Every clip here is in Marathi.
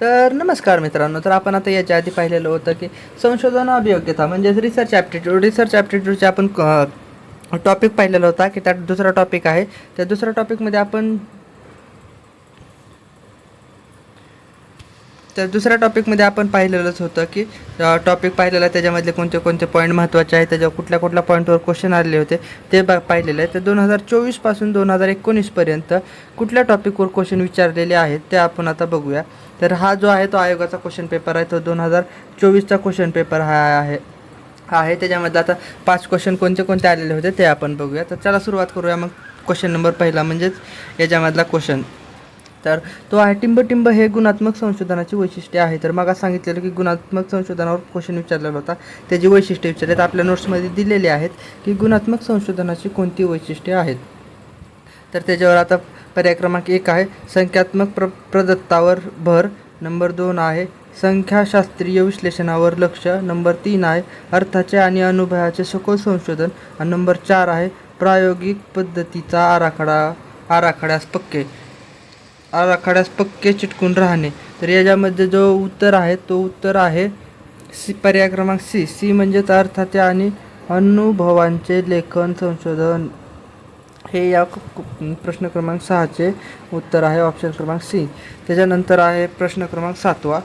तर नमस्कार मित्रांनो तर आपण आता याच्या आधी पाहिलेलं होतं की संशोधन अभियोग्यता म्हणजेच रिसर्च ॲप्टिट्यूड रिसर्च ॲप्टिट्यूडचे आपण टॉपिक पाहिलेला होता की त्यात दुसरा टॉपिक आहे. त्या दुसऱ्या टॉपिकमध्ये आपण तर दुसऱ्या टॉपिकमध्ये आपण पाहिलेलंच होतं की टॉपिक पाहिलेला त्याच्यामधले कोणते कोणते पॉईंट महत्त्वाचे आहेत त्याच्यावर कुठल्या कुठल्या पॉईंटवर क्वेश्चन आलेले होते ते बा पाहिलेलं आहे. तर दोन हजार चोवीसपासून दोन हजार एकोणीसपर्यंत कुठल्या टॉपिकवर क्वेश्चन विचारलेले आहेत ते आपण आता बघूया. तर हा जो आहे तो आयोगाचा क्वेश्चन पेपर आहे. तो दोन हजार चोवीसचा क्वेश्चन पेपर हा आहे. आहे. त्याच्यामध्ये आता पाच क्वेश्चन कोणते कोणते आलेले होते ते आपण बघूया. तर चला सुरुवात करूया मग क्वेश्चन नंबर पहिला म्हणजेच याच्यामधला क्वेश्चन तर तो आहे टिंब टिंब हे गुणात्मक संशोधनाची वैशिष्ट्ये आहे. तर मग सांगितलेलं की गुणात्मक संशोधनावर क्वेश्चन विचारलेला होता. त्याची वैशिष्ट्ये विचारलेत आपल्या नोट्समध्ये दिलेली आहेत की गुणात्मक संशोधनाची कोणती वैशिष्ट्ये आहेत? तर त्याच्यावर आता पर्याय क्रमांक एक आहे. संख्यात्मक प्र प्रदत्तावर भर नंबर दोन आहे. संख्याशास्त्रीय विश्लेषणावर लक्ष नंबर तीन आहे. अर्थाचे आणि अनुभवाचे सखोल संशोधन. आणि नंबर चार आहे. प्रायोगिक पद्धतीचा आराखडा आराखड्यास पक्के. आराखड्यास पक्के चिटकून राहणे. तर याच्यामध्ये जो उत्तर आहे तो उत्तर आहे सी पर्याय क्रमांक सी. सी म्हणजेच अर्थाचे आणि अनुभवांचे लेखन संशोधन. हे या प्रश्न क्रमांक सहाचे उत्तर आहे ऑप्शन क्रमांक सी. त्याच्यानंतर आहे प्रश्न क्रमांक सातवा.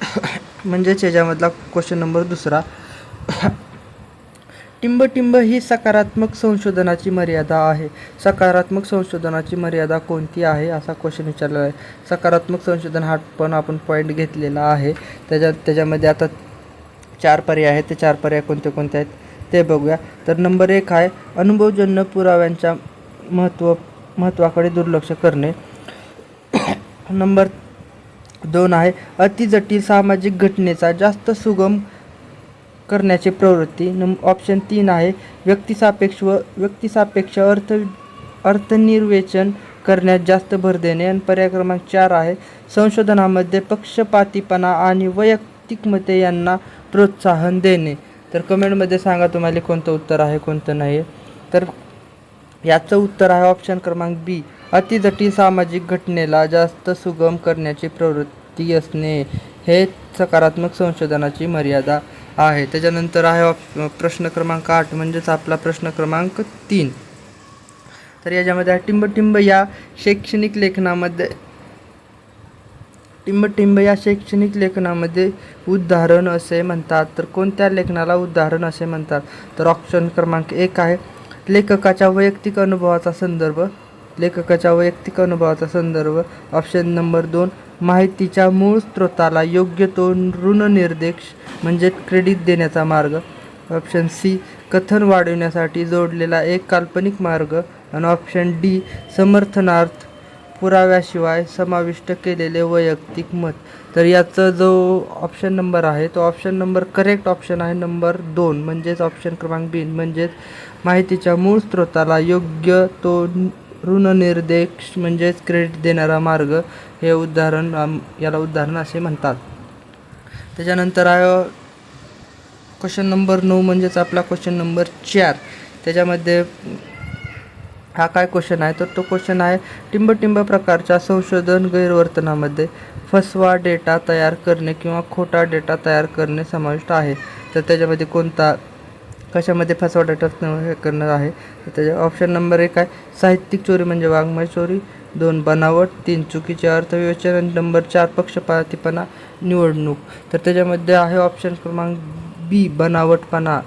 म्हणजेच याच्यामधला क्वेश्चन नंबर दुसरा. टिंब टिंब ही सकारात्मक संशोधनाची मर्यादा आहे. सकारात्मक संशोधनाची मर्यादा कोणती आहे असा क्वेश्चन विचारलेला आहे. सकारात्मक संशोधन हा पण आपण पॉईंट घेतलेला आहे. त्याच्यात त्याच्यामध्ये आता चार पर्याय आहेत. ते चार पर्याय कोणते कोणते आहेत? ते बघूया. तर नंबर एक आहे अनुभवजन्य पुराव्यांच्या महत्त्व महत्त्वाकडे दुर्लक्ष करणे. नंबर दोन आहे अतिजटिल सामाजिक घटनेचा जास्त सुगम करण्याची प्रवृत्ती. नम ऑप्शन तीन आहे व्यक्तिसापेक्ष व व्यक्तिसापेक्ष अर्थ अर्थनिर्वेचन करण्यात जास्त भर देणे. आणि पर्याय क्रमांक चार आहे संशोधनामध्ये पक्षपातीपणा आणि वैयक्तिक मते यांना प्रोत्साहन देणे. तर कमेंटमध्ये सांगा तुम्हाला कोणतं उत्तर आहे कोणतं नाही. तर याचं उत्तर आहे ऑप्शन क्रमांक बी. अतिजटिल सामाजिक घटनेला जास्त सुगम करण्याची प्रवृत्ती असणे हे सकारात्मक संशोधनाची मर्यादा आहे. त्याच्यानंतर आहे ऑप प्रश्न क्रमांक आठ म्हणजेच आपला प्रश्न क्रमांक तीन. तर याच्यामध्ये आहे टिंब टिंब या शैक्षणिक लेखनामध्ये टिंबटिंब या शैक्षणिक लेखनामध्ये उदाहरण असे म्हणतात. तर कोणत्या लेखनाला उदाहरण असे म्हणतात? तर ऑप्शन क्रमांक एक आहे लेखकाच्या वैयक्तिक अनुभवाचा संदर्भ. लेखकाच्या वैयक्तिक अनुभवाचा संदर्भ. ऑप्शन नंबर दोन माहितीच्या मूळ स्रोताला योग्य तो ऋणनिर्देश म्हणजे क्रेडिट देण्याचा मार्ग. ऑप्शन सी कथन वाढवण्यासाठी जोडलेला एक काल्पनिक मार्ग. आणि ऑप्शन डी समर्थनार्थ पुराव्याशिवाय समाविष्ट केलेले वैयक्तिक मत. तर याचा जो ऑप्शन नंबर आहे तो ऑप्शन नंबर करेक्ट ऑप्शन आहे नंबर दोन. म्हणजेच ऑप्शन क्रमांक बी म्हणजेच माहितीच्या मूळ स्रोताला योग्य तो ऋणनिर्देश म्हणजेच क्रेडिट देणारा मार्ग हे उदाहरण आम- याला उदाहरण असे म्हणतात. त्याच्यानंतर आहे क्वेश्चन नंबर नऊ म्हणजेच आपला क्वेश्चन नंबर चार. त्याच्यामध्ये हा काय क्वेश्चन आहे? तर तो क्वेश्चन आहे टिंब टिंब प्रकारच्या संशोधन गैरवर्तनामध्ये फसवा डेटा तयार करणे किंवा खोटा डेटा तयार करणे समाविष्ट आहे. तर त्याच्यामध्ये कोणता कशामध्ये फसवा डेटा हे आहे? तर त्याच्या ऑप्शन नंबर एक आहे साहित्यिक चोरी म्हणजे वाङ्मय चोरी. दोन बनावट. तीन चुकीचे अर्थविवेचन नंबर चार पक्षपातीपणा निवडणूक. तर त्याच्यामध्ये आहे ऑप्शन क्रमांक बी बनावटपणा.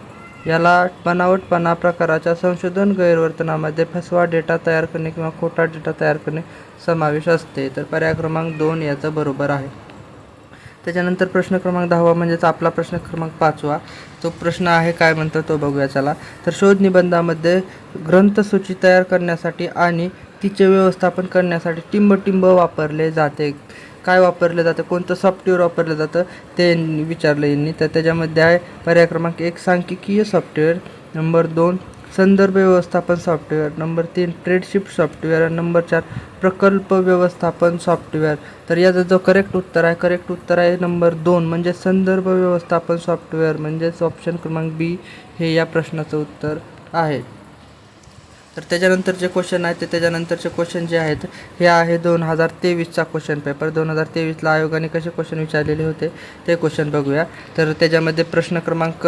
याला बनावटपणा प्रकाराच्या संशोधन गैरवर्तनामध्ये फसवा डेटा तयार करणे किंवा खोटा डेटा तयार करणे समावेश असते. तर पर्याय क्रमांक दोन याचा बरोबर आहे. त्याच्यानंतर प्रश्न क्रमांक दहावा म्हणजेच आपला प्रश्न क्रमांक पाचवा. तो प्रश्न आहे काय म्हणतो तो बघूया चला. तर शोध निबंधामध्ये ग्रंथसूची तयार करण्यासाठी आणि तिचे व्यवस्थापन करण्यासाठी टिंब टिंब वापरले जाते. काय वापरलं जातं कोणतं सॉफ्टवेअर वापरलं जातं ते विचारलं यांनी. तर त्याच्यामध्ये आहे पर्याय क्रमांक एक सांख्यिकीय सॉफ्टवेअर नंबर दोन संदर्भ व्यवस्थापन सॉफ्टवेअर नंबर तीन ट्रेडशिप सॉफ्टवेअर आणि नंबर चार प्रकल्प व्यवस्थापन सॉफ्टवेअर तर याचं जो करेक्ट उत्तर आहे करेक्ट उत्तर आहे नंबर दोन. म्हणजे संदर्भ व्यवस्थापन सॉफ्टवेअर म्हणजेच ऑप्शन क्रमांक बी हे या प्रश्नाचं उत्तर आहे. तर त्याच्यानंतरचे क्वेश्चन आहेत ते त्याच्यानंतरचे क्वेश्चन जे आहेत हे आहे दोन हजार तेवीसचा क्वेश्चन पेपर दोन हजार तेवीसला आयोगाने कसे क्वेश्चन विचारलेले होते ते क्वेश्चन बघूया. तर त्याच्यामध्ये प्रश्न क्रमांक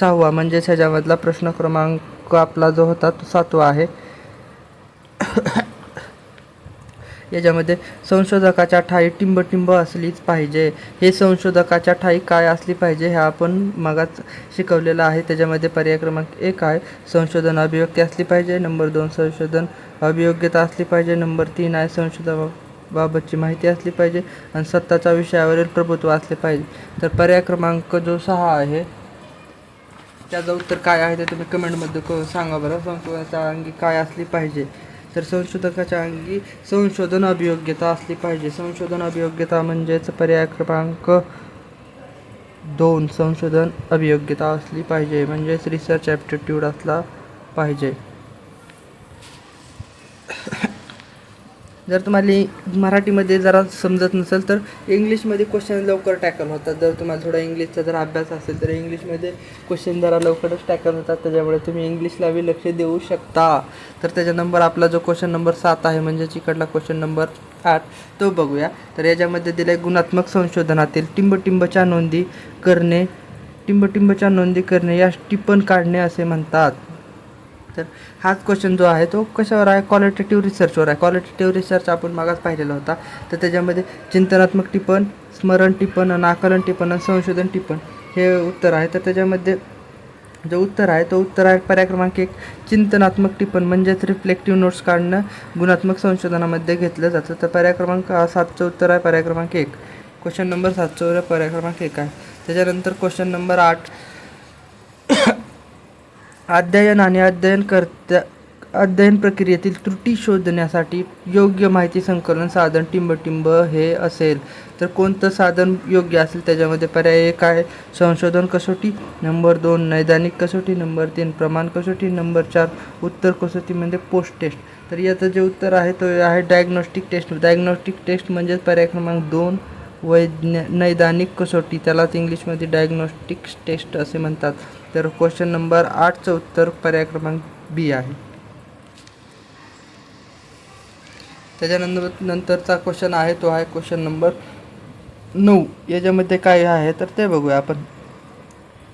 सहावा म्हणजेच ह्याच्यामधला प्रश्न क्रमांक आपला जो होता तो सातवा आहे. याच्यामध्ये संशोधकाच्या ठाई टिंबटिंब असलीच पाहिजे. हे संशोधकाच्या ठाई काय असली पाहिजे हे आपण मगाच शिकवलेलं आहे. त्याच्यामध्ये पर्याय क्रमांक एक आहे संशोधन अभिव्यक्ती असली पाहिजे. नंबर दोन संशोधन अभियोग्यता असली पाहिजे. नंबर तीन आहे संशोधनाबाबतची माहिती असली पाहिजे. आणि सत्ताच्या विषयावरील प्रभुत्व असले पाहिजे. तर पर्याय क्रमांक जो सहा आहे त्याचं उत्तर काय आहे ते तुम्ही कमेंटमध्ये क सांगा बरं. संशोधनाच्या अंगी काय असली पाहिजे? तर संशोधकाच्या अंगी संशोधन अभियोग्यता असली पाहिजे. संशोधन अभियोग्यता म्हणजेच पर्याय क्रमांक दोन संशोधन अभियोग्यता असली पाहिजे. म्हणजेच रिसर्च ॲप्टिट्यूड असला पाहिजे. जर तुम्हाला मराठीमध्ये जरा समजत नसेल तर इंग्लिशमध्ये क्वेश्चन लवकर टॅकल होतात. जर तुम्हाला थोडा इंग्लिशचा जर अभ्यास असेल तर इंग्लिशमध्ये क्वेश्चन जरा लवकरच टॅकल होतात. त्याच्यामुळे तुम्ही इंग्लिशला बी लक्ष देऊ शकता. तर त्याच्या नंबर आपला जो क्वेश्चन नंबर सात आहे म्हणजेच इकडला क्वेश्चन नंबर आठ तो बघूया. तर याच्यामध्ये दिले गुणात्मक संशोधनातील टिंबटिंबच्या नोंदी करणे. टिंबटिंबच्या नोंदी करणे यास टिपण काढणे असे म्हणतात. तर हाच क्वेश्चन जो आहे तो कशावर आहे? क्वालिटेटिव्ह रिसर्चवर आहे. क्वालिटेटिव्ह रिसर्च आपण मागास पाहिलेला होता. तर त्याच्यामध्ये चिंतनात्मक टिपण स्मरण टिपण आणि आकलन टिपण आणि संशोधन टिपण हे उत्तर आहे. तर त्याच्यामध्ये जो उत्तर आहे तो उत्तर आहे पर्याय क्रमांक एक चिंतनात्मक टिपण म्हणजेच रिफ्लेक्टिव्ह नोट्स काढणं गुणात्मक संशोधनामध्ये घेतलं जातं. तर पर्याय क्रमांक सातचं उत्तर आहे पर्याय क्रमांक एक. क्वेश्चन नंबर सातचं पर्याय क्रमांक एक आहे. त्याच्यानंतर क्वेश्चन नंबर आठ अध्ययन आणि अध्ययनकर्त्या अध्ययन प्रक्रियेतील त्रुटी शोधण्यासाठी योग्य माहिती संकलन साधन टिंबटिंब हे असेल. तर कोणतं साधन योग्य असेल त्याच्यामध्ये पर्याय एक आहे. संशोधन कसोटी नंबर दोन नैदानिक कसोटी नंबर तीन प्रमाण कसोटी नंबर चार उत्तर कसोटीमध्ये म्हणजे पोस्ट टेस्ट. तर याचं जे उत्तर आहे तो आहे डायग्नोस्टिक टेस्ट. डायग्नोस्टिक टेस्ट म्हणजेच पर्याय क्रमांक दोन वैज्ञ नैदानिक कसोटी. त्यालाच इंग्लिशमध्ये डायग्नोस्टिक टेस्ट असे म्हणतात. तर क्वेश्चन नंबर आठचं उत्तर पर्याय क्रमांक बी आहे. त्याच्यानंतर नंतरचा क्वेश्चन आहे तो आहे क्वेश्चन नंबर नऊ. याच्यामध्ये काय आहे तर ते बघूया आपण.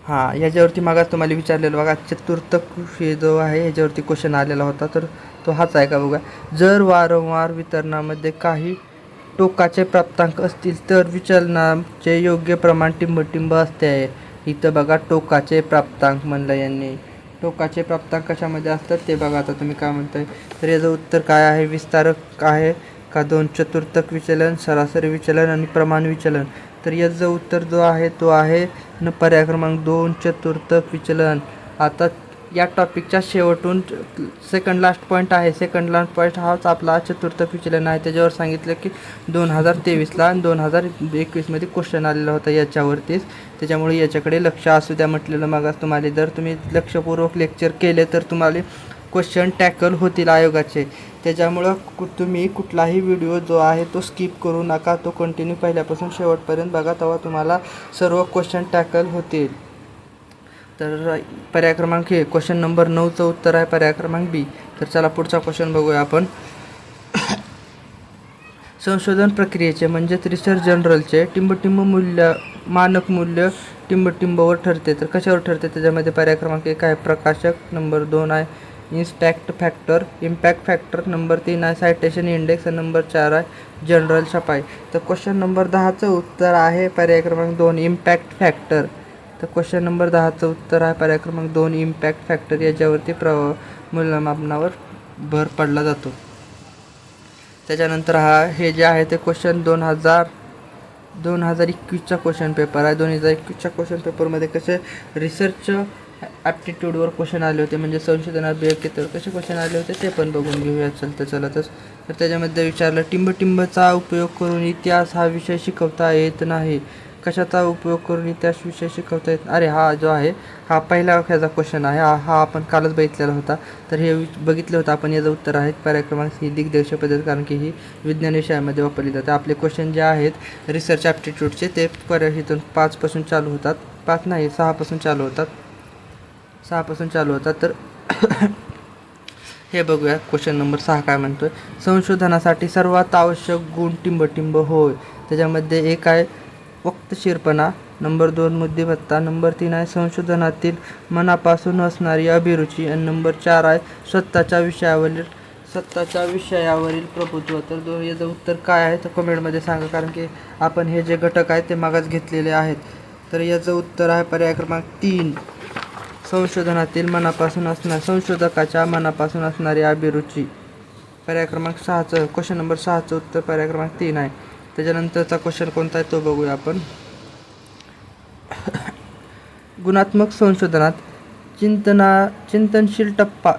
हां याच्यावरती मागास तुम्हाला विचारलेलं बघा चतुर्थ कृषी जो आहे याच्यावरती क्वेश्चन आलेला होता तर तो हाच आहे का बघा जर वारंवार वितरणामध्ये काही टोकाचे प्राप्तांक असतील तर विचलनाचे योग्य प्रमाण टिंबटिंब असते. आहे इथं बघा टोकाचे प्राप्तांक म्हणलं यांनी. टोकाचे प्राप्तांक कशामध्ये असतात ते बघा आता तुम्ही काय म्हणताय. तर याचं उत्तर काय आहे? विस्तारक आहे का? दोन चतुर्थक विचलन सरासरी विचलन आणि प्रमाण विचलन. तर याचं उत्तर जो आहे तो आहे न पर्याय क्रमांक दोन चतुर्थक विचलन. आता या टॉपिकच्या शेवटून सेकंड लास्ट पॉईंट आहे. सेकंड लास्ट पॉईंट हाच आपला चतुर्थ विचलन आहे. त्याच्यावर सांगितलं की दोन हजार तेवीसला आणि दोन हजार एकवीसमध्ये क्वेश्चन आलेला होता याच्यावरतीच. त्याच्यामुळे याच्याकडे लक्ष असू द्या म्हटलेलं मागास तुम्हाला. जर तुम्ही लक्षपूर्वक लेक्चर केले तर तुम्हाला क्वेश्चन टॅकल होतील आयोगाचे. त्याच्यामुळं कु तुम्ही कुठलाही व्हिडिओ जो आहे तो स्किप करू नका. तो कंटिन्यू पहिल्यापासून शेवटपर्यंत बघा तेव्हा तुम्हाला सर्व क्वेश्चन टॅकल होतील. तर पर्याय क्रमांक हे क्वेश्चन नंबर नऊचं उत्तर आहे पर्याय क्रमांक बी. तर चला पुढचा क्वेश्चन बघूया आपण. संशोधन प्रक्रियेचे म्हणजेच रिसर्च जनरलचे टिंबटिंब मूल्य मानक मूल्य टिंबटिंबवर ठरते. तर कशावर ठरते? त्याच्यामध्ये पर्याय क्रमांक एक आहे प्रकाशक नंबर दोन आहे impact factor impact factor number तीन आहे सायटेशन इंडेक्स नंबर चार आहे जनरल छपाई. तर क्वेश्चन नंबर दहाचं उत्तर आहे पर्याय क्रमांक दोन इम्पॅक्ट फॅक्टर तर क्वेश्चन नंबर दहाचं उत्तर आहे. पर्याय क्रमांक दोन इम्पॅक्ट फॅक्टर याच्यावरती प्र मूल्यमापनावर भर पडला जातो. त्याच्यानंतर हा हे जे आहे ते क्वेश्चन दोन हजार दोन हजार एकवीसचा क्वेश्चन पेपर आहे. दोन हजार एकवीसच्या क्वेश्चन पेपरमध्ये कसे रिसर्च ॲप्टिट्यूडवर क्वेश्चन आले होते म्हणजे संशोधन अभियोग्यतेवर कसे क्वेश्चन आले होते ते पण बघून घेऊया. चलतं चलतच तर त्याच्यामध्ये विचारलं टिंबटिंबचा उपयोग करून इतिहास हा विषय शिकवता येत नाही. कशाचा उपयोग करून इतिहास विषय शिकवता येत? अरे हा जो आहे हा पहिला ह्याचा क्वेश्चन आहे. हा हा आपण कालच बघितलेला होता. तर हे बघितलं होतं. आपण याचं उत्तर आहे पर्याय ही दिग्दर्शक पद्धत कारण की ही विज्ञान विषयामध्ये वापरली जाते. आपले क्वेश्चन जे आहेत रिसर्च ॲप्टिट्यूडचे ते पर्याय इथून पाचपासून चालू होतात. पाच नाही सहापासून चालू होतात. सहापासून चालू होतात. तर हे बघूया. क्वेश्चन नंबर सहा काय म्हणतोय? संशोधनासाठी सर्वात आवश्यक गुण टिंबटिंब होय. त्याच्यामध्ये एक आहे वक्तशीरपणा. नंबर दोन बुद्धिमत्ता. नंबर तीन आहे संशोधनातील मनापासून असणारी अभिरुची. आणि नंबर चार आहे स्वतःच्या विषयावरील स्वतःच्या विषयावरील प्रभुत्व. तर दो याचं उत्तर काय आहे? तर कमेंटमध्ये सांगा. कारण की आपण हे जे घटक आहेत ते मागास घेतलेले आहेत. तर याचं उत्तर आहे पर्याय क्रमांक तीन. संशोधनातील मनापासून असणार संशोधकाच्या मनापासून असणारी अभिरुची. पर्याय क्रमांक सहाचं क्वेश्चन नंबर सहाचं उत्तर पर्याय क्रमांक तीन आहे. त्याच्यानंतरचा क्वेश्चन कोणता आहे तो बघूया आपण. गुणात्मक संशोधनात चिंतना चिंतनशील टप्पा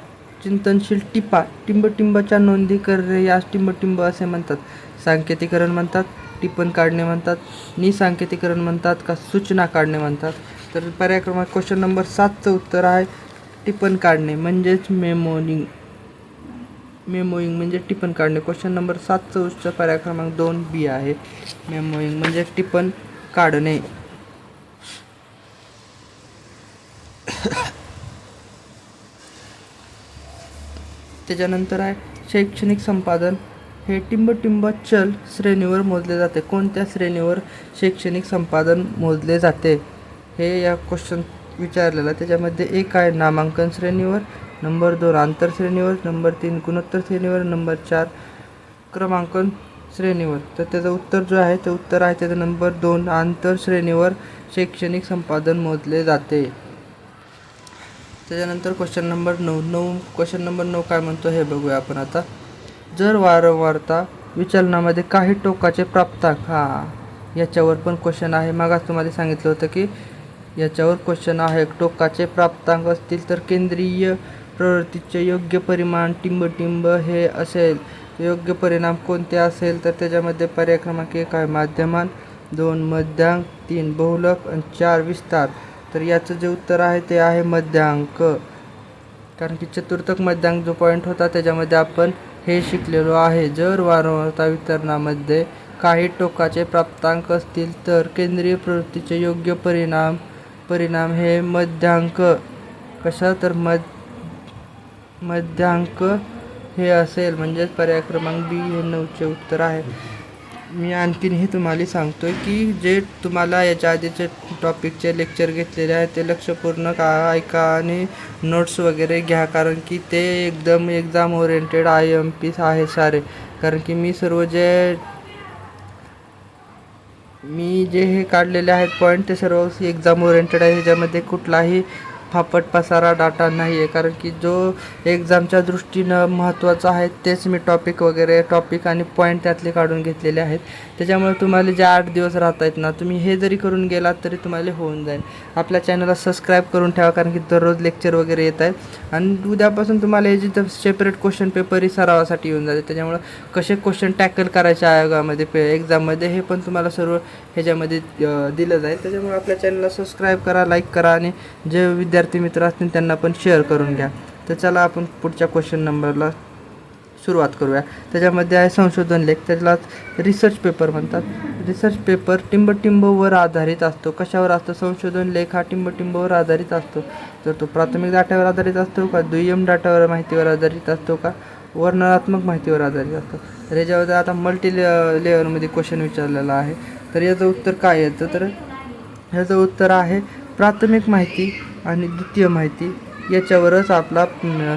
चिंतनशील टिपा टिंबटिंबच्या नोंदी करणे यास टिंबटिंब असे म्हणतात. सांकेतिकरण म्हणतात टिपण काढणे म्हणतात निसांकेतिकरण म्हणतात का सूचना काढणे म्हणतात. तर पर्याय क्रमांक क्वेश्चन नंबर सातचं उत्तर आहे टिपण काढणे म्हणजेच मेमोनिंग मेमोईंग म्हणजे टिपण काढणे. क्वेश्चन नंबर सात चौसचा पर्याय क्रमांक दोन बी आहे. मेमोईंग म्हणजे टिपण काढणे. त्याच्यानंतर आहे शैक्षणिक संपादन. हे टिंबटिंब चल श्रेणीवर मोजले जाते. कोणत्या श्रेणीवर शैक्षणिक संपादन मोजले जाते? हे या क्वेश्चन विचारलेलं. त्याच्यामध्ये एक आहे नामांकन श्रेणीवर. नंबर दोन आंतरश्रेणीवर नंबर तीन गुणोत्तर श्रेणीवर नंबर चार क्रमांकन श्रेणीवर. तर त्याचं उत्तर जो आहे ते उत्तर आहे त्याचं नंबर दोन आंतरश्रेणीवर शैक्षणिक संपादन मोजले जाते. त्याच्यानंतर क्वेश्चन नंबर नऊ नऊ क्वेश्चन नंबर नऊ काय म्हणतो हे बघूया आपण आता. जर वारंवारता विचलनामध्ये काही टोकाचे प्राप्तांक हा याच्यावर पण क्वेश्चन आहे. मागास तुम्हाला सांगितलं होतं की याच्यावर क्वेश्चन आहे. टोकाचे प्राप्तांक असतील तर केंद्रीय प्रवृत्तीचे योग्य परिमाण टिंबटिंब हे असेल. योग्य परिणाम कोणते असेल तर त्याच्यामध्ये पर्याय क्रमांक एक आहे माध्यमान दोन मध्यांक तीन बहुलक आणि चार विस्तार. तर याचं जे उत्तर आहे ते आहे मध्यांक. कारण की चतुर्थक मध्यांक जो पॉईंट होता त्याच्यामध्ये आपण हे शिकलेलो आहे. जर वारंवारता वितरणामध्ये काही टोकाचे प्राप्तांक असतील तर केंद्रीय प्रवृत्तीचे योग्य परिणाम परिणाम हे मध्यांक. कशा तर मध मध्यांक हे असेल म्हणजेच पर्याय क्रमांक बी हे नऊचे उत्तर आहे. मी आणखीनही तुम्हाला सांगतो आहे की जे तुम्हाला याच्या आधीचे टॉपिकचे लेक्चर घेतलेले आहेत ते लक्षपूर्ण का ऐका आणि नोट्स वगैरे घ्या कारण की ते एकदम exam oriented I M piece आहे सारे. कारण की मी सर्व जे मी जे हे काढलेले आहेत पॉईंट ते सर्व एक्झाम ओरिएंटेड आहे. ह्याच्यामध्ये कुठलाही फापट पसारा डाटा नाही आहे कारण की जो एक्झामच्या दृष्टीनं महत्त्वाचा आहे तेच मी टॉपिक वगैरे टॉपिक आणि पॉईंट त्यातले काढून घेतलेले आहेत. त्याच्यामुळे तुम्हाला जे आठ दिवस राहत आहेत ना तुम्ही हे जरी करून गेलात तरी तुम्हाला होऊन जाईल. आपल्या चॅनलला सबस्क्राईब करून ठेवा कारण की दररोज लेक्चर वगैरे येत आहेत. आणि उद्यापासून तुम्हाला हे तर सेपरेट क्वेश्चन पेपरही सरावासाठी येऊन जाते. त्याच्यामुळं कसे क्वेश्चन टॅकल करायचे आयोगामध्ये पे एक्झाममध्ये हे पण तुम्हाला सर्व ह्याच्यामध्ये दिलं जाईल. त्याच्यामुळे आपल्या चॅनलला सबस्क्राईब करा लाईक करा आणि जे विद्यार्थी विद्यार्थी मित्र असतील त्यांना पण शेअर करून घ्या. तर चला आपण पुढच्या क्वेश्चन नंबरला सुरुवात करूया. त्याच्यामध्ये आहे संशोधन लेख. त्याला रिसर्च पेपर म्हणतात. रिसर्च पेपर टिंबटिंबवर आधारित असतो. कशावर असतो? संशोधन लेख हा टिंबटिंबवर आधारित असतो. तर तो प्राथमिक डाट्यावर आधारित असतो का? दुय्यम डाटावर माहितीवर आधारित असतो का? वर्णनात्मक माहितीवर आधारित असतो. तर याच्यावर आता मल्टी ले लेअरमध्ये क्वेश्चन विचारलेला आहे. तर याचं उत्तर काय येतं तर ह्याचं उत्तर आहे प्राथमिक माहिती आणि द्वितीय माहिती याच्यावरच आपला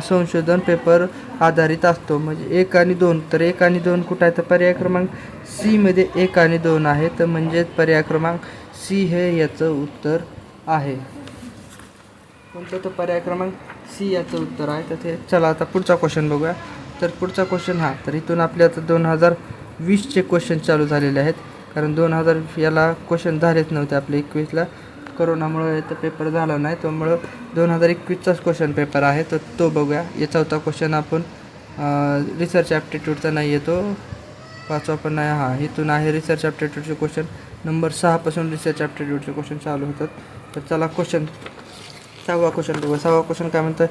संशोधन पेपर आधारित असतो. म्हणजे एक आणि दोन. तर एक आणि दोन कुठं आहे? तर पर्याय क्रमांक सीमध्ये एक आणि दोन आहे. तर म्हणजेच पर्याय क्रमांक सी हे याचं उत्तर आहे. कोणतं? तर पर्याय क्रमांक सी याचं उत्तर आहे. तर ते चला आता पुढचा क्वेश्चन बघूया. तर पुढचा क्वेश्चन हा तर इथून आपले आता दोन हजार वीसचे क्वेश्चन चालू झालेले आहेत. कारण दोन हजार याला क्वेश्चन झालेच नव्हते आपले एकवीसला. करोनामुळे तर पेपर झाला नाही. त्यामुळं दोन हजार एकवीसचाच क्वेश्चन पेपर आहे. तर तो बघूया. या चौथा क्वेश्चन आपण रिसर्च ॲप्टिट्यूडचा नाही येतो. पाचवा पण नाही. हा इथून आहे रिसर्च ॲप्टिट्यूडचे क्वेश्चन नंबर सहापासून रिसर्च ॲप्टिट्यूडचे क्वेश्चन चालू होतात. तर चला क्वेश्चन सहावा क्वेश्चन बघू सहावा क्वेश्चन काय म्हणतं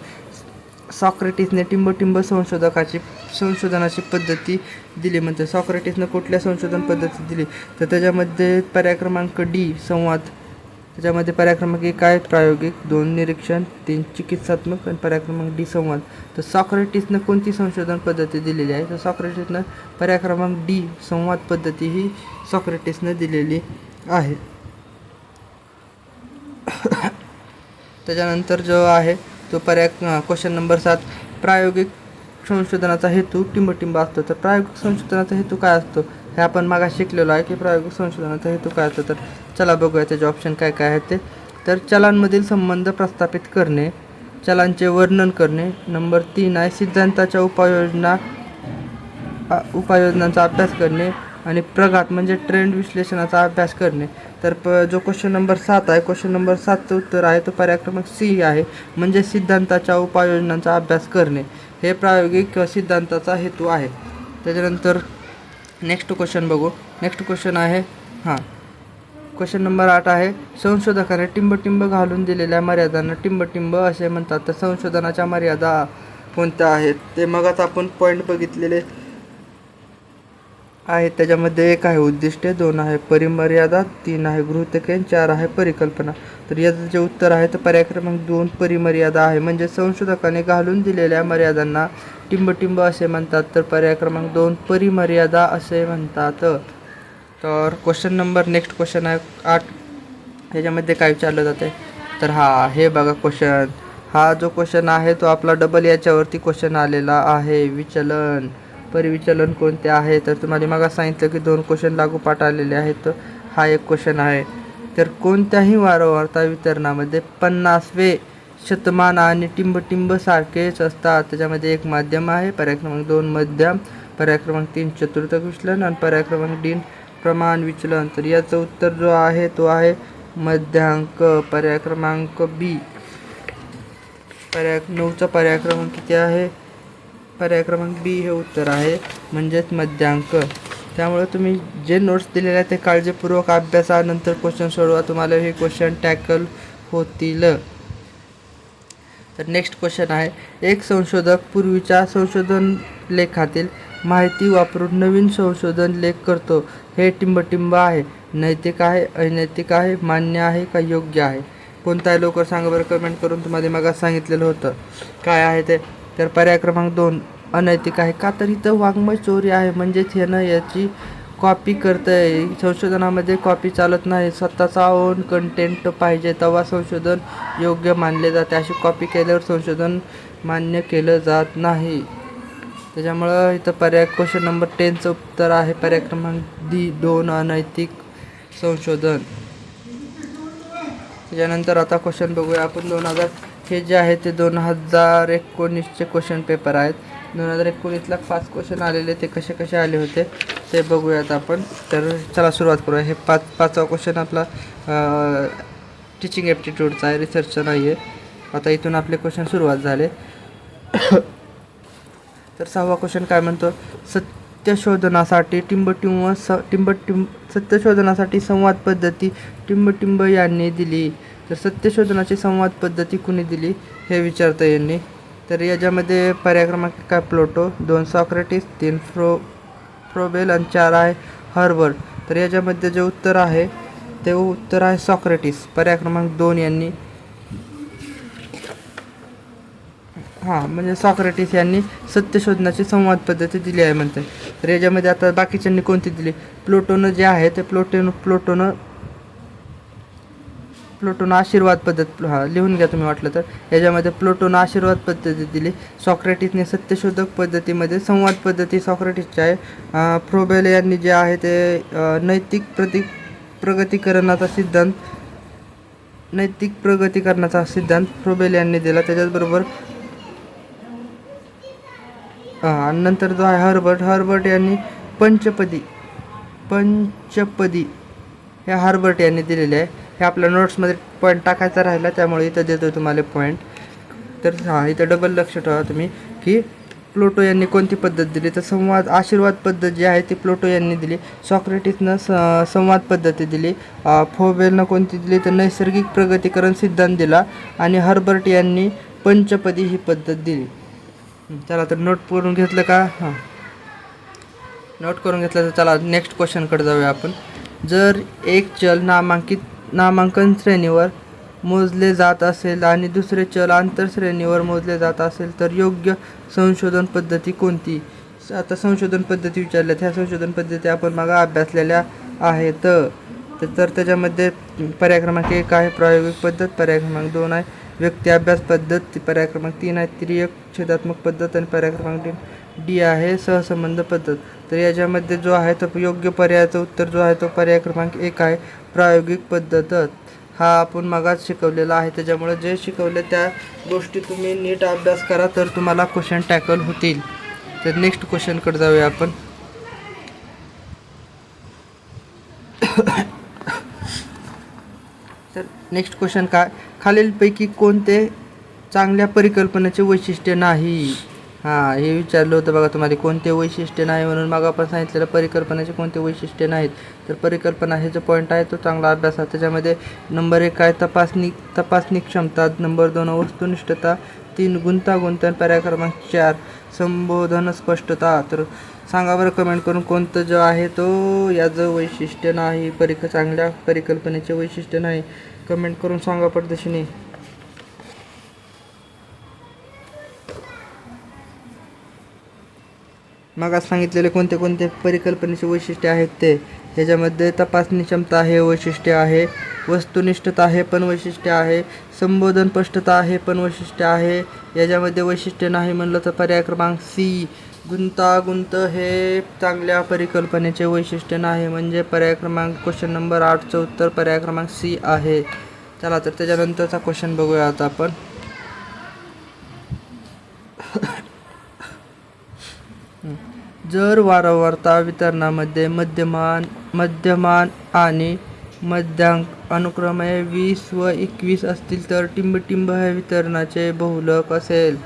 सॉक्रेटिसने टिंबटिंब संशोधकाची संशोधनाची पद्धती दिली म्हणते सॉक्रेटिसनं कुठल्या संशोधन पद्धती दिली? तर त्याच्यामध्ये पर्याय क्रमांक डी संवाद. त्याच्यामध्ये पर्याक्रमांक एक आहे प्रायोगिक दोन निरीक्षण तीन चिकित्सात्मक आणि पर्याक्रमांक डी संवाद. तर सॉक्रेटिसनं कोणती संशोधन पद्धती दिलेली आहे? तर सॉक्रेटिसनं पर्याक्रमांक डी संवाद पद्धती ही सॉक्रेटिसनं दिलेली आहे. त्याच्यानंतर जो आहे तो पर्या क्वेश्चन नंबर सात. प्रायोगिक संशोधनाचा हेतू टिंबटिंब असतो. तर प्रायोगिक संशोधनाचा हेतू काय असतो? हे आपण मागा शिकलेलो आहे की प्रायोगिक संशोधनाचा हेतू काय असतो तर चला बघूया त्याचे ऑप्शन काय काय आहेत ते. तर चलांमधील संबंध प्रस्थापित करणे चलांचे वर्णन करणे. नंबर तीन आहे सिद्धांताच्या उपाययोजना उपाययोजनांचा अभ्यास करणे आणि प्रघात म्हणजे ट्रेंड विश्लेषणाचा अभ्यास करणे. तर प जो क्वेश्चन नंबर सात आहे क्वेश्चन नंबर सातचं उत्तर आहे तो पर्याय क्रमांक सी आहे म्हणजे सिद्धांताच्या उपाययोजनांचा अभ्यास करणे. हे प्रायोगिक सिद्धांताचा हेतू आहे. त्याच्यानंतर नेक्स्ट क्वेश्चन बघू. नेक्स्ट क्वेश्चन आहे हां. क्वेश्चन नंबर आठ आहे. संशोधकाने टिंबटिंब घालून दिलेल्या मर्यादांना टिंबटिंब असे म्हणतात. तर संशोधनाच्या मर्यादा कोणत्या आहेत? ते मगच आपण पॉईंट बघितलेले आहेत त्याच्यामध्ये एक आहे उद्दिष्टे दोन आहे परिमर्यादा तीन आहे गृहतके चार आहे परिकल्पना. तर याचं जे उत्तर आहे तर पर्याय क्रमांक दोन परिमर्यादा आहे. म्हणजे संशोधकाने घालून दिलेल्या मर्यादांना टिंबटिंब असे म्हणतात. तर पर्याय क्रमांक दोन परिमर्यादा असे म्हणतात. तर क्वेश्चन नंबर नेक्स्ट क्वेश्चन आहे. आठ. ह्याच्यामध्ये काय विचारलं जाते तर हा हे बघा क्वेश्चन हा जो क्वेश्चन आहे तो आपला डबल याच्यावरती क्वेश्चन आलेला आहे. विचलन. परिविचलन कोणते आहे? तर तुम्हाला मग सांगितलं की दोन क्वेश्चन लागोपाठ आलेले आहेत. हा एक क्वेश्चन आहे. तर कोणत्याही वारंवारता वितरणामध्ये पन्नासवे शतमान आणि टिंबटिंब सारखेच असतात. त्याच्यामध्ये एक माध्यम आहे पर्याय क्रमांक दोन मध्यम पर्याय क्रमांक तीन चतुर्थक विचलन आणि पर्याय क्रमांक तीन प्रमाण विचलन. तर याचं उत्तर जो आहे तो आहे मध्यांक. पर्याय क्रमांक बी. पर्याय नऊचा पर्याय क्रमांक किती आहे? पर्याय क्रमांक बी हे उत्तर आहे म्हणजेच मध्यांक. त्यामुळे तुम्ही जे नोट्स दिलेले आहेत ते काळजीपूर्वक अभ्यासानंतर क्वेश्चन सोडवा तुम्हाला हे क्वेश्चन टॅकल होतील. तर नेक्स्ट क्वेश्चन आहे एक संशोधक पूर्वीच्या संशोधन लेखातील माहिती वापरून नवीन संशोधन लेख करतो. हे टिंबटिंब आहे. नैतिक आहे अनैतिक आहे मान्य आहे का योग्य आहे? कोणता आहे लवकर सांगा बरं कमेंट करून तुम्हाला मागास सांगितलेलं होतं. काय आहे ते? तर पर्याय क्रमांक दोन अनैतिक आहे. का तर इथं वाङ्मय चोरी आहे म्हणजेच हे ना याची कॉपी करतंय. संशोधनामध्ये कॉपी चालत नाही. स्वतःचा ओन कंटेंट पाहिजे तेव्हा संशोधन योग्य मानले जाते. अशी कॉपी केल्यावर संशोधन मान्य केलं जात नाही. त्याच्यामुळं इथं पर्याय क्वेश्चन नंबर टेनचं उत्तर आहे. पर्याय क्रमांक डी दोन अनैतिक संशोधन. त्याच्यानंतर आता क्वेश्चन बघूया. आपण दोन हजार हे जे आहे ते दोन हजार एकोणीसचे क्वेश्चन पेपर आहेत. दोन हजार एकोणीसला पाच क्वेश्चन आलेले ते कसे कसे आले होते ते बघूयात आपण. तर चला सुरुवात करूया. हे पाच पाचवा क्वेश्चन आपला टीचिंग ॲप्टिट्यूडचा आहे. रिसर्चचा नाही आहे आता इथून आपले क्वेश्चन सुरुवात झाले. तर सहावा क्वेश्चन काय म्हणतो? सत्यशोधनासाठी टिंबटिंब स टिंबटिंब सत्यशोधनासाठी संवाद पद्धती टिंबटिंब यांनी दिली. तर सत्यशोधनाची संवाद पद्धती कुणी दिली हे विचारता यांनी. तर याच्यामध्ये पर्याय क्रमांक काय प्लोटो? दोन सॉक्रेटिस तीन फ्रो फ्रोबेल आणि चार आहे हर्बर्ट. तर याच्यामध्ये जे उत्तर आहे ते उत्तर आहे सॉक्रेटिस. पर्याय क्रमांक दोन यांनी. हां म्हणजे सॉक्रेटिस यांनी सत्यशोधनाची संवाद पद्धती दिली आहे म्हणते. तर याच्यामध्ये आता बाकीच्यांनी कोणती दिली? प्लोटोनं जे आहे ते प्लोटोन प्लोटोनं प्लोटोन आशीर्वाद पद्धत हा लिहून घ्या तुम्ही वाटलं तर. याच्यामध्ये प्लोटोन आशीर्वाद पद्धती दिली. सॉक्रेटिसने सत्यशोधक पद्धतीमध्ये संवाद पद्धती सॉक्रेटिसची आहे. फ्रोबेल यांनी जे आहे ते नैतिक प्रति प्रगतीकरणाचा सिद्धांत नैतिक प्रगतीकरणाचा सिद्धांत फ्रोबेल यांनी दिला. त्याच्याचबरोबर आणि नंतर जो आहे हर्बर्ट हर्बर्ट यांनी पंचपदी पंचपदी हे हार्बर्ट यांनी दिलेले आहे. हे आपल्या नोट्समध्ये पॉईंट टाकायचा राहिला त्यामुळे इथं देतो तुम्हाला पॉईंट तर हां इथं डबल लक्ष ठेवा तुम्ही की प्लोटो यांनी कोणती पद्धत दिली? तर संवाद आशीर्वाद पद्धत जी आहे ती प्लोटो यांनी दिली. सॉक्रेटिसनं स संवाद पद्धती दिली. फोबेलनं कोणती दिली? तर नैसर्गिक प्रगतीकरण सिद्धांत दिला. आणि हर्बर्ट यांनी पंचपदी ही पद्धत दिली. चला तर नोट करून घेतलं का? हां. नोट करून घेतलं तर चला नेक्स्ट क्वेश्चनकडे जाऊया आपण. जर एक चल नामांकित नामांकन श्रेणीवर मोजले जात असेल आणि दुसरे चल आंतरश्रेणीवर मोजले जात असेल तर योग्य संशोधन पद्धती कोणती? आता संशोधन पद्धती विचारल्यात. ह्या संशोधन पद्धती आपण मागं अभ्यासलेल्या आहेत. तर तर त्याच्यामध्ये पर्याय क्रमांक एक आहे प्रायोगिक पद्धत. पर्याय क्रमांक दोन आहे व्यक्ती अभ्यास पद्धत. पर्याय क्रमांक तीन आहे तिर्यक छेदात्मक पद्धत. आणि पर्याय क्रमांक डी डी आहे सहसंबंध पद्धत. तर याच्यामध्ये जो आहे तो योग्य पर्यायाचं उत्तर जो आहे तो पर्याय क्रमांक एक आहे. प्रायोगिक पद्धत हा आपण मागास शिकवलेला आहे. त्याच्यामुळे जे शिकवले त्या गोष्टी तुम्ही नीट अभ्यास करा तर तुम्हाला क्वेश्चन टॅकल होतील. तर नेक्स्ट क्वेश्चनकडे जाऊया आपण. तर नेक्स्ट क्वेश्चन काय? खालीलपैकी कोणते चांगल्या परिकल्पनेचे वैशिष्ट्य नाही? हां हे विचारलं होतं बघा तुम्हाला कोणते वैशिष्ट्य नाही म्हणून मग आपण सांगितलेलं परिकल्पनेचे कोणते वैशिष्ट्य नाहीत. तर परिकल्पना हे जो पॉईंट आहे तो चांगला अभ्यास आहे. त्याच्यामध्ये नंबर एक आहे तपासणी तपासणी क्षमता. नंबर दोन वस्तुनिष्ठता. तीन गुंतागुंत. पर्याय क्रमांक चार संबोधन स्पष्टता. तर सांगा बरं कमेंट करून कोणतं जो आहे तो याचं वैशिष्ट्य नाही परिक चांगल्या परिकल्पनेचे वैशिष्ट्य नाही. कमेंट करून सांगा पडदेशीने मग आज सांगितलेले कोणते कोणते परिकल्पनेचे वैशिष्ट्य आहेत ते? ह्याच्यामध्ये तपासणी क्षमता हे वैशिष्ट्य आहे. वस्तुनिष्ठता हे पण वैशिष्ट्य आहे. संबोधन स्पष्टता आहे पण वैशिष्ट्य आहे. याच्यामध्ये वैशिष्ट्य नाही म्हणलं तर पर्याय क्रमांक सी. गुंतागुंत हे चांगल्या परिकल्पनेचे वैशिष्ट्य नाही म्हणजे पर्याय क्रमांक क्वेश्चन नंबर आठचं उत्तर पर्याय क्रमांक सी आहे. चला तर त्याच्यानंतरचा क्वेश्चन बघूया आता आपण. जर वारंवारता वितरणामध्ये मध्यमान मध्यमान आणि मध्यांक अनुक्रमे वीस व एकवीस असतील तर टिंबटिंब हे वितरणाचे बहुलक असेल.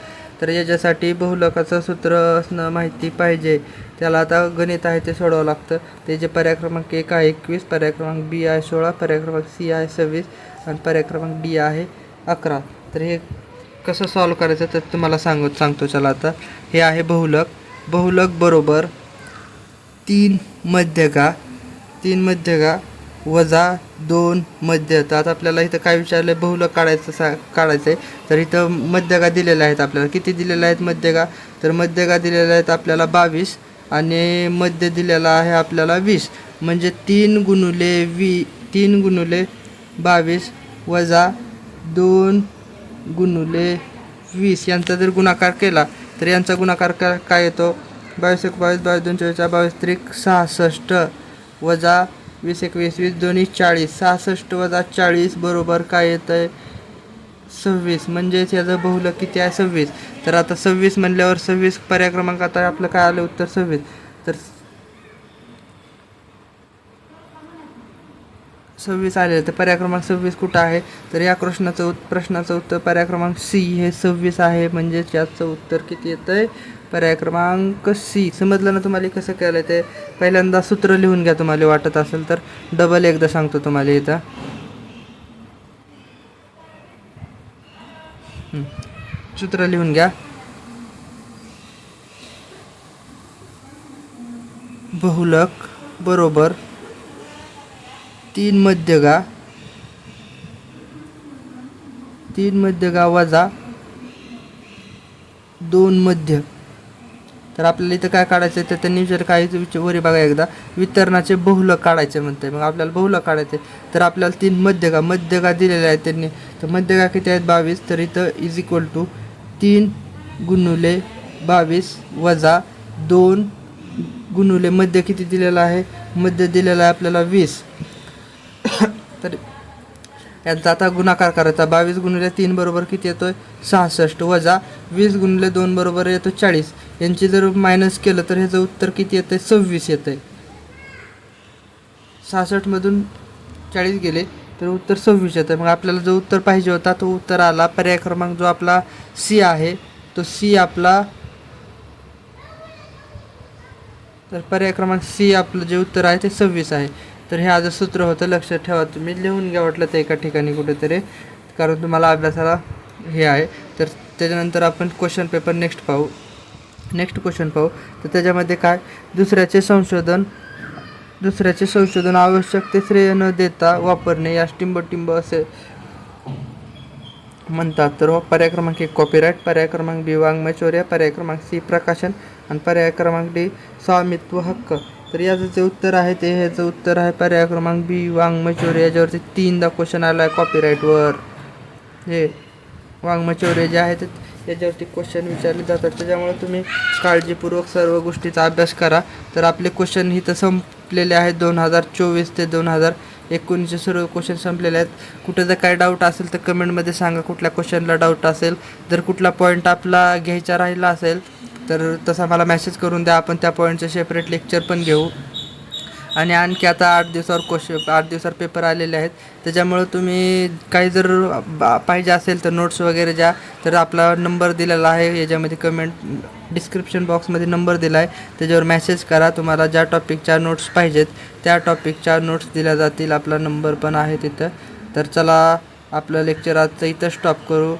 तर याच्यासाठी बहुलकाचं सूत्र असणं माहिती पाहिजे. त्याला आता गणित आहे ते सोडावं लागतं. त्याचे पर्याय क्रमांक एक आहे एकवीस पर्याय क्रमांक बी आहे सोळा पर्याय क्रमांक सी आहे सव्वीस आणि पर्याय क्रमांक डी आहे अकरा. तर हे कसं सॉल्व करायचं तर तुम्हाला सांगत सांगतो चला आता. हे आहे बहुलक. बहुलक बरोबर तीन मध्यगा तीन मध्यगा वजा दोन मध्य. तर आता आपल्याला इथं काय विचारलं आहे बहुलक काढायचं सा काढायचं आहे तर इथं मध्यगा दिलेल्या आहेत आपल्याला? किती दिलेल्या आहेत मध्यगा तर मध्यगा दिलेल्या आहेत आपल्याला बावीस आणि मध्य दिलेला आहे आपल्याला वीस. म्हणजे तीन गुणुले वी तीन गुणुले बावीस वजा दोन गुणुले वीस. यांचा जर गुणाकार केला तर यांचा गुणाकार का काय येतो? बावीस एक बावीस बावीस दोन चोवीस बावीस त्रिक सहासष्ट वजा वीस एकवीस वीस दोन्ही चाळीस. सहासष्ट वजा चाळीस बरोबर काय येतं आहे सव्वीस. म्हणजेच याचं बहुलक किती आहे? सव्वीस. तर आता सव्वीस म्हणल्यावर सव्वीस पर्याय क्रमांक आता आपलं काय आलं उत्तर? सव्वीस. तर सव्वीस आलेलं तर पर्याय क्रमांक सव्वीस कुठं आहे? तर या प्रश्नाचं उत् प्रश्नाचं उत्तर पर्याय क्रमांक सी हे सव्वीस आहे. म्हणजेच याचं उत्तर किती येतं आहे पर्याय क्रमांक सी. समजलं ना तुम्हाला कसं केलं ते? पहिल्यांदा सूत्र लिहून घ्या तुम्हाला वाटत असेल तर. डबल एकदा सांगतो तुम्हाला इथं. सूत्र लिहून घ्या. बहुलक बरोबर तीन मध्यगा तीन मध्यगा वजा दोन मध्य. तर आपल्याला इथं काय काढायचं आहे? तर त्यांनी विचार काय विचार वरी बघा एकदा. वितरणाचे बहुलक काढायचे म्हणते मग आपल्याला बहुलक काढायचे तर आपल्याला तीन मध्यगा मध्यगा दिलेले आहेत त्यांनी. तर मध्यगा किती आहेत? बावीस. तर इथं इज इक्वल टू तीन गुणुले बावीस वजा दोन गुणुले. मध्य किती दिलेलं आहे? मध्य दिलेलं आहे आपल्याला वीस. तर. याचा आता गुणाकार करायचा. बावीस गुणिले तीन बरोबर किती येतोय? सहासष्ट. वजा वीस गुणिले दोन बरोबर येतो चाळीस. यांची जर मायनस केलं तर ह्याचं उत्तर किती येतं आहे सव्वीस येतं आहे सहासष्टमधून चाळीस गेले तर उत्तर सव्वीस येतं मग आपल्याला जो उत्तर पाहिजे होता तो उत्तर आला. पर्याय क्रमांक जो आपला सी आहे तो सी आपला तर पर्याय क्रमांक सी आपलं जे उत्तर आहे ते सव्वीस आहे. तर हे आज सूत्र होतं लक्षात ठेवा. तुम्ही लिहून घ्या वाटलं तर एका ठिकाणी कुठेतरी कारण तुम्हाला अभ्यासाला हे आहे. तर त्याच्यानंतर आपण क्वेश्चन पेपर नेक्स्ट पाहू. नेक्स्ट क्वेश्चन पाहू. तर त्याच्यामध्ये काय? दुसऱ्याचे संशोधन दुसऱ्याचे संशोधन आवश्यक ते श्रेय न देता वापरणे यास टिंबटिंब असे म्हणतात. तर हो, पर्याय क्रमांक एक कॉपीराईट पर्याय क्रमांक बी वाङ्मयचौर्य पर्याय क्रमांक सी प्रकाशन आणि पर्याय क्रमांक डी स्वामित्व हक्क. तर याचं जे उत्तर आहे ते ह्याचं उत्तर आहे पर्याय क्रमांक बी वाङ्मयचौर्य याच्यावरती तीनदा क्वेश्चन आला आहे कॉपीराईटवर हे वाङ्मचौर्य जे आहे ते याच्यावरती क्वेश्चन विचारले जातात. त्याच्यामुळे तुम्ही काळजीपूर्वक सर्व गोष्टीचा अभ्यास करा. तर आपले क्वेश्चन इथं संपलेले आहेत. दोन हजार चोवीस ते दोन हजार एकोणीसचे सर्व क्वेश्चन संपलेले आहेत. कुठं जर काय डाऊट असेल तर कमेंटमध्ये सांगा कुठल्या क्वेश्चनला डाऊट असेल. जर कुठला पॉईंट आपला घ्यायचा राहिला असेल तर तसा मला मेसेज करून द्या आपण त्या पॉईंटचं सेपरेट लेक्चर पण घेऊ. आणि आणखी आता आठ दिवसावर क्वेश्चन आठ दिवसावर पेपर आलेले आहेत. त्याच्यामुळं तुम्ही काही जर बा- पाहिजे असेल तर नोट्स वगैरे ज्या तर आपला नंबर दिलेला आहे याच्यामध्ये कमेंट डिस्क्रिप्शन बॉक्समध्ये नंबर दिला आहे त्याच्यावर मेसेज करा तुम्हाला ज्या टॉपिकच्या नोट्स पाहिजेत त्या टॉपिकच्या नोट्स दिल्या जातील. आपला नंबर पण आहे तिथं. तर चला आपलं लेक्चर आजचं इथं स्टॉप करू.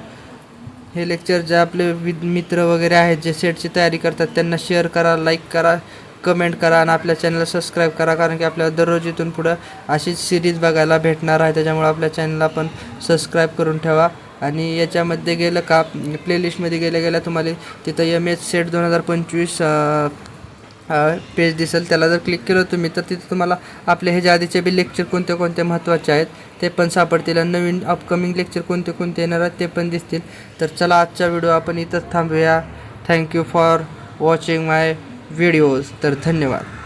हे लेक्चर जे आपले विद मित्र वगैरे आहेत जे सेटची तयारी करतात त्यांना शेअर करा लाईक करा कमेंट करा आणि आपल्या चॅनलला सबस्क्राईब करा. कारण की आपल्याला दररोज इथून पुढं अशीच सिरीज बघायला भेटणार आहे. त्याच्यामुळे आपल्या चॅनलला पण सबस्क्राईब करून ठेवा. आणि याच्यामध्ये गेलं का प्लेलिस्टमध्ये गेल्या गेल्या तुम्हाला तिथं एम एच सेट दोन हजार पंचवीस पेज दिसेल. त्याला जर क्लिक केलं तुम्ही तर तिथं तुम्हाला आपले हे जे आधीचे बी लेक्चर कोणते कोणते महत्त्वाचे आहेत ते पण सापडतील आणि नवीन अपकमिंग लेक्चर कोणते कोणते येणार आहेत ते पण दिसतील. तर चला आजचा व्हिडिओ आपण इथंच थांबूया. Thank you for watching my videos तर धन्यवाद.